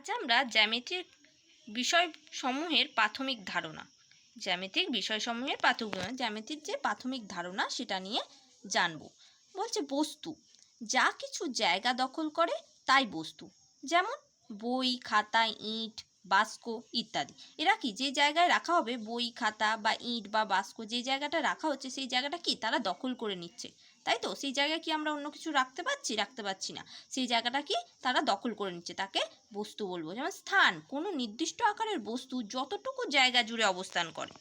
আজ আমরা জ্যামিতিক বিষয়সমূহের প্রাথমিক ধারণা। জ্যামিতিক বিষয়সমূহের প্রাথমিক জ্যামিতির যে প্রাথমিক ধারণা সেটা নিয়ে জানব। বলছে বস্তু, যা কিছু জায়গা দখল করে তাই বস্তু। যেমন বই, খাতা, ইট, বাস্ক ইত্যাদি। এরা কি? যে জায়গায় রাখা হবে, বই, খাতা বা ইট বা বাস্ক যে জায়গাটা রাখা হচ্ছে সেই জায়গাটা কি? তারা দখল করে নিচ্ছে। তাই তো? সেই জায়গায় কি আমরা অন্য কিছু রাখতে পারছি? রাখতে পারছি না। সেই জায়গাটা কি? তারা দখল করে নিচ্ছে। তাকে বস্তু বলব। যেমন স্থান, কোনো নির্দিষ্ট আকারের বস্তু যতটুকু জায়গা জুড়ে অবস্থান করে,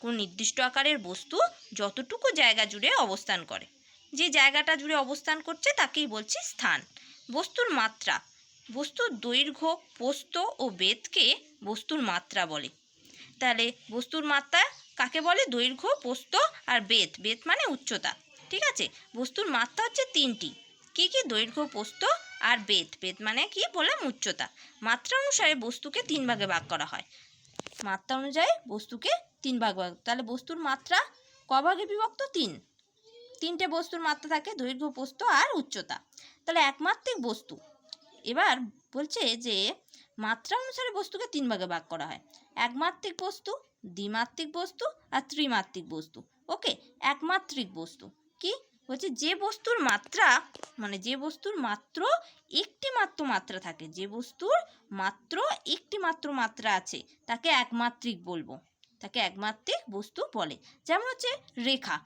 কোনো নির্দিষ্ট আকারের বস্তু যতটুকু জায়গা জুড়ে অবস্থান করে। যে জায়গাটা জুড়ে অবস্থান করছে তাকেই বলছি স্থান। বস্তুর মাত্রা, বস্তুর দৈর্ঘ্য, পোস্ত ও বেদকে বস্তুর মাত্রা বলে। তাহলে বস্তুর মাত্রা কাকে বলে? দৈর্ঘ্য, পোস্ত আর বেদ। বেদ মানে উচ্চতা, ঠিক আছে? বস্তুর মাত্রা হচ্ছে তিনটি। কি কি দৈর্ঘ্য, পোস্ত আর বেদ বেদ মানে কি বললাম উচ্চতা মাত্রা অনুসারে বস্তুকে তিন ভাগে ভাগ করা হয়। মাত্রা অনুযায়ী বস্তুকে তিন ভাগ ভাগ। তাহলে বস্তুর মাত্রা ক ভাগে বিভক্ত? তিন। তিনটে বস্তুর মাত্রা থাকে, দৈর্ঘ্য পোস্ত আর উচ্চতা। তাহলে একমাত্রিক বস্তু। এবার বলছে যে মাত্রা অনুসারে বস্তুকে তিন ভাগে ভাগ করা হয়। একমাত্রিক বস্তু, দ্বিমাত্রিক বস্তু আর ত্রিমাত্রিক বস্তু। ওকে, একমাত্রিক বস্তু। কি? বলছে যে বস্তুর মাত্রা মানে যে বস্তুর মাত্র একটি মাত্র মাত্রা থাকে, যে বস্তুর মাত্র একটি মাত্র মাত্রা আছে, তাকে একমাত্রিক বলব, তাকে একমাত্রিক বস্তু বলে। যেমন হচ্ছে রেখা।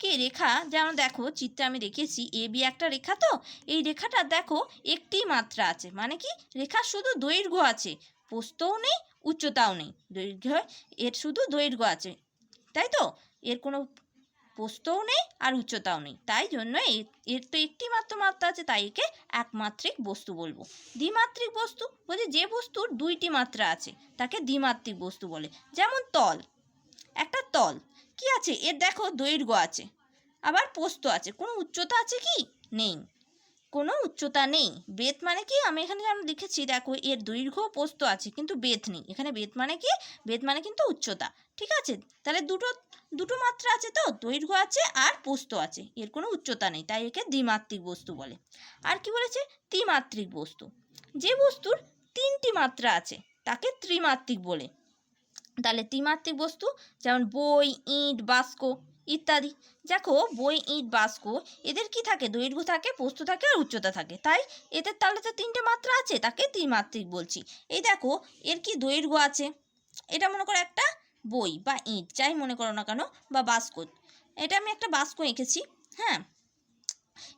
কে রেখা? যেমন দেখো, চিত্রে আমি দেখিয়েছি, এ বি একটা রেখা তো, এই রেখাটা দেখো একটি মাত্রা আছে মানে কি? রেখা শুধু দৈর্ঘ্য আছে পোস্তও নেই, উচ্চতাও নেই। দৈর্ঘ্য, এর শুধু দৈর্ঘ্য আছে, তাই তো? এর কোনো পোস্তও নেই আর উচ্চতাও নেই। তাই জন্য এর তো একটি মাত্র মাত্রা আছে, তাই একে একমাত্রিক বস্তু বলব। দ্বিমাত্রিক বস্তু বলছে যে বস্তুর দুইটি মাত্রা আছে, তাকে দ্বিমাত্রিক বস্তু বলে। যেমন তল। একটা তল। কি আছে? এর দেখো দৈর্ঘ্য আছে। আবার পোস্ত আছে। কোনো উচ্চতা আছে কি? নেই। কোনো উচ্চতা নেই। বেত মানে কি? আমি এখানে যেমন লিখেছি, দেখো, এর দৈর্ঘ্য পোস্ত আছে, কিন্তু বেত নেই। এখানে বেত মানে কি? বেত মানে কিন্তু উচ্চতা। ঠিক আছে? তাহলে দুটো দুটো মাত্রা আছে তো? দৈর্ঘ্য আছে আর পোস্ত আছে। এর কোনো উচ্চতা নেই, তাই একে দ্বিমাত্রিক বস্তু বলে। আর কি বলেছে? ত্রিমাত্রিক বস্তু। যে বস্তুর তিনটি মাত্রা আছে, তাকে ত্রিমাত্রিক বলে। তাহলে ত্রিমাত্রিক বস্তু, যেমন বই, ইট, বাস্ক ইত্যাদি। দেখো, বই, ইট, বাস্ক, এদের কি থাকে? দৈর্ঘ্য থাকে পোস্ত থাকে আর উচ্চতা থাকে। তাই এদের তাহলে তো তিনটে মাত্রা আছে, তাকে ত্রিমাত্রিক বলছি। এই দেখো, এর কি দৈর্ঘ্য আছে? এটা মনে করো একটা বই বা ইট, যাই মনে করো না কেন, বা বাস্ক। এটা আমি একটা বাস্ক এঁকেছি হ্যাঁ?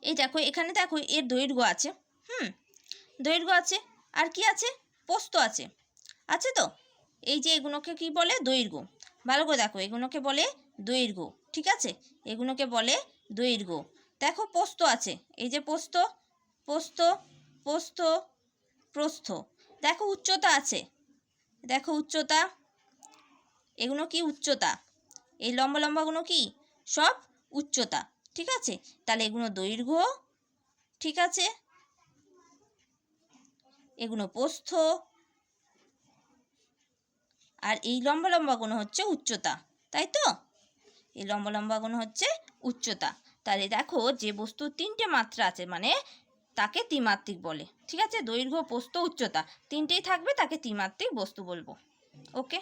এই দেখো, এখানে দেখো, এর দৈর্ঘ্য আছে, হুম? দৈর্ঘ্য আছে, আর কি আছে? পোস্ত আছে। আছে তো? এই যে এগুলোকে কি বলে? দৈর্ঘ্য। ভালো করে দেখো, এগুলোকে বলে দৈর্ঘ্য। ঠিক আছে? এগুলোকে বলে দৈর্ঘ্য। দেখো পোস্ত আছে। এই যে পোস্ত পোস্ত পোস্ত, প্রস্থ। দেখো উচ্চতা আছে। দেখো উচ্চতা। এগুলো কি উচ্চতা? এই লম্বা লম্বাগুলো কি? সব উচ্চতা। ঠিক আছে? তাহলে এগুলো দৈর্ঘ্য। ঠিক আছে? এগুলো পোস্থ আর এই লম্বা লম্বাগুলো হচ্ছে উচ্চতা। তাই তো? এই লম্বা লম্বা গুণ হচ্ছে উচ্চতা। তাহলে দেখো যে বস্তু তিনটে মাত্রা আছে মানে তাকে ত্রিমাত্রিক বলে। ঠিক আছে? দৈর্ঘ্য পোস্ত উচ্চতা। তিনটেই থাকবে তাকে ত্রিমাত্রিক বস্তু বলব। ওকে